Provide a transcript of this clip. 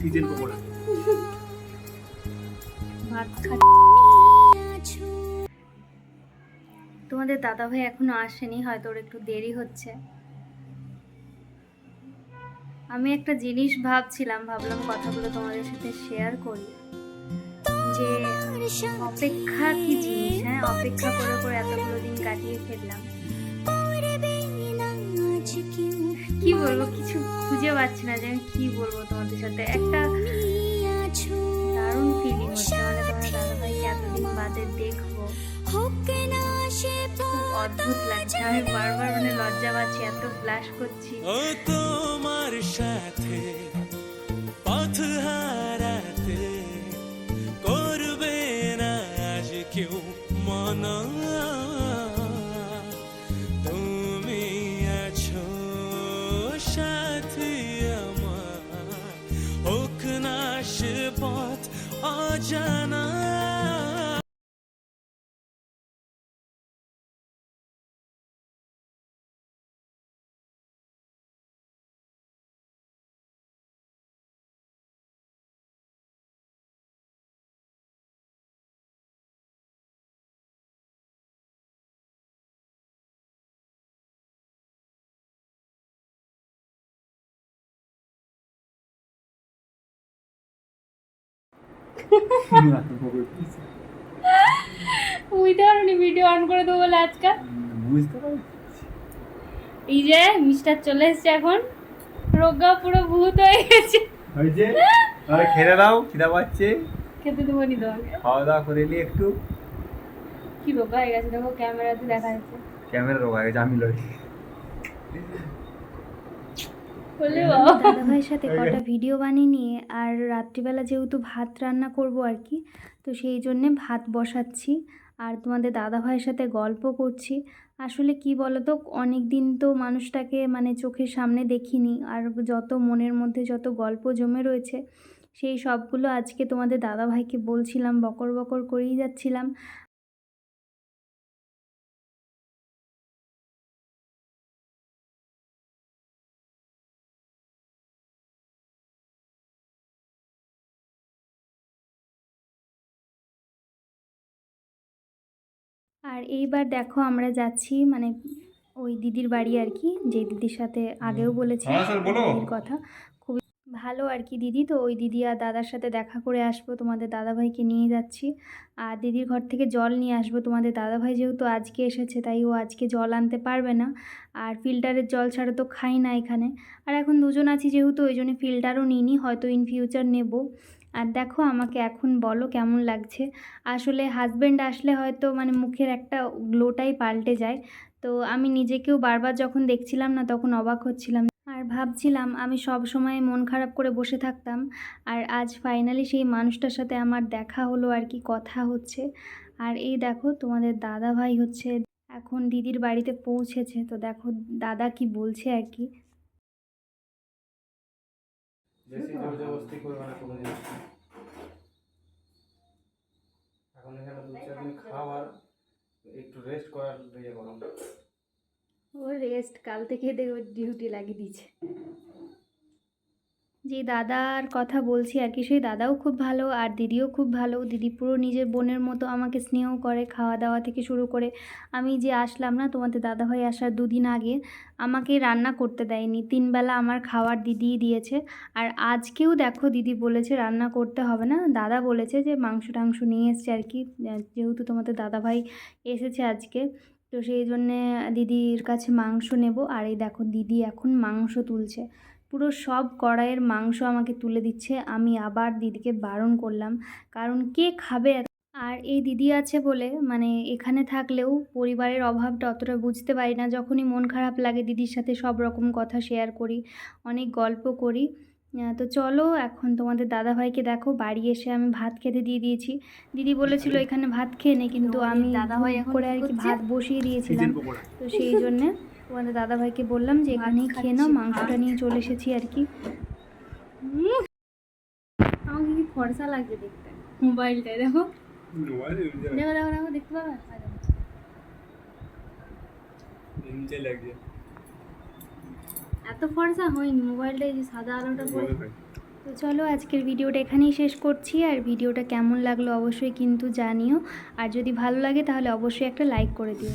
Chicken pakora ভাত খা তোমাদের দাদা ভাই এখনও আসেনি হয়তো ওর একটু দেরি হচ্ছে। আমি একটা জিনিস ভাবছিলাম ভাবলাম কথাগুলো তোমাদের সাথে শেয়ার করি। যে অপেক্ষা কি জিনিস হ্যাঁ? অপেক্ষা করে করে এতগুলো দিন কাটিয়ে ফেললাম। কি বলব, কিছু খুঁজে পাচ্ছি না যে আমি কি বলব তোমাদের সাথে। একটা দারুণ ফিলিং হচ্ছে মানে তোমার দাদা ভাইকে এতদিন বাদে দেখব। খুব অদ্ভুত লাগছে। বারবার মানে লজ্জা পাচ্ছি, এত ব্লাশ করছি। তোমার সাথে পথ হারাতে করবে না আজ কেউ মনা না সে পথ বুঝতে পারোনি ভিডিও অন করে দেবো বলে আজকাল বুঝতে পারি এই যে মিস্টার চলে এসছে এখন। রোগা পুরো ভূত হয়ে গেছে। হয়েছে আরে খেলে দাও খিদা পাচ্ছে। খেতে দেবো নি তোমাকে। খাওয়া দাওয়া করে নিই একটু। কি রোগা হয়ে গেছে দেখো ক্যামেরাতে দেখা যাচ্ছে। ক্যামেরা রোগা গেছে আমি লড়ি বলে দাদা সাথে কটা ভিডিও বানিয়ে নিয়ে আর রাত্রিবেলা যেহেতু ভাত রান্না করব আর কি তো সেই জন্যে ভাত বসাচ্ছি। আর তোমাদের দাদাভাইয়ের সাথে গল্প করছি। আসলে কি বলো তো অনেক দিন তো মানুষটাকে মানে চোখের সামনে দেখিনি। আর যত মনের মধ্যে যত গল্প জমে রয়েছে সেই সবগুলো আজকে তোমাদের দাদাভাইকে বলছিলাম বকর বকর করেই যাচ্ছিলাম। আর এইবার দেখো আমরা যাচ্ছি মানে ওই দিদির বাড়ি আর কি যে দিদির সাথে আগেও বলেছি হ্যাঁ। দিদির কথা। খুবই ভালো আর কি দিদি তো ওই দিদি আর দাদার সাথে দেখা করে আসব তোমাদের দাদাভাইকে নিয়ে যাচ্ছি। আর দিদির ঘর থেকে জল নিয়ে আসব তোমাদের দাদাভাই যেহেতু আজকে এসেছে তাই ও আজকে জল আনতে পারবে না। আর ফিল্টারের জল ছাড়া তো খাই না এখানে। আর এখন দুজন আছি যেহেতু ওই জন্য ফিল্টারও নিইনি হয়তো ইন ফিউচার নেব। আর দেখো আমাকে এখন বলো কেমন লাগছে। আসলে হাজব্যান্ড আসলে হয়তো মানে মুখের একটা গ্লোটাই পাল্টে যায়। তো আমি নিজেকেও বারবার যখন দেখছিলাম না তখন অবাক হচ্ছিলাম। আর ভাবছিলাম আমি সব সময় মন খারাপ করে বসে থাকতাম। আর আজ ফাইনালি সেই মানুষটার সাথে আমার দেখা হলো আর কি, কথা হচ্ছে। আর এই দেখো তোমাদের দাদা ভাই হচ্ছে, এখন দিদির বাড়িতে পৌঁছেছে। তো দেখো দাদা কি বলছে আর কি। বেশি জোর জবরদস্তি করবে না কোনো জিনিস এখন এখানে দু চার দিন খাওয়ার একটু রেস্ট করার ইয়ে ও রেস্ট কাল থেকে দেখো ডিউটি লাগিয়ে দিয়েছে। যে দাদার কথা বলছি আর কি সেই দাদাও খুব ভালো আর দিদিও খুব ভালো। দিদি পুরো নিজের বোনের মতো আমাকে স্নেহ করে খাওয়া দাওয়া থেকে শুরু করে। আমি যে আসলাম না তোমাদের দাদা দাদাভাই আসার দুদিন আগে, আমাকে রান্না করতে দেয়নি। তিনবেলা আমার খাওয়ার দিদিই দিয়েছে। আর আজকেও দেখো দিদি বলেছে রান্না করতে হবে না। দাদা বলেছে যে মাংস টাংস নিয়ে এসছে আর কি যেহেতু তোমাদের দাদাভাই এসেছে আজকে, তো সেই জন্যে দিদির কাছে মাংস নেব। আর এই দেখো দিদি এখন মাংস তুলছে। পুরো সব কড়াইয়ের মাংস আমাকে তুলে দিচ্ছে। আমি আবার দিদিকে বারণ করলাম কারণ কে খাবে আর এই দিদি আছে বলে মানে এখানে থাকলেও পরিবারের অভাবটা অতটা বুঝতে পারি না। যখনই মন খারাপ লাগে দিদির সাথে সব রকম কথা শেয়ার করি অনেক গল্প করি। তো চলো এখন তোমাদের দাদাভাইকে দেখো বাড়ি এসে আমি ভাত খেতে দিয়ে দিয়েছি। দিদি বলেছিল এখানে ভাত খেয়ে নে কিন্তু আমি দাদা ভাই করে আর কি ভাত বসিয়ে দিয়েছিলাম। তো সেই জন্যে তোমাদের দাদাভাইকে বললাম যে এখানেই খেয়ে নাও মাংসটা নিয়ে চলে এসেছি আর কি। আমাকে কি ফর্সা লাগছে দেখতে? মোবাইলটায় দেখো। দেখো দেখো দেখো দেখতে পাবে? এত ফর্সা হয়নি মোবাইলটা এই যে সাদা আলোটা পড়ে তো চলো আজকের ভিডিওটা এখানেই শেষ করছি। আর ভিডিওটা কেমন লাগল অবশ্যই কিন্তু জানিও। আর যদি ভালো লাগে তাহলে অবশ্যই একটা লাইক করে দিও।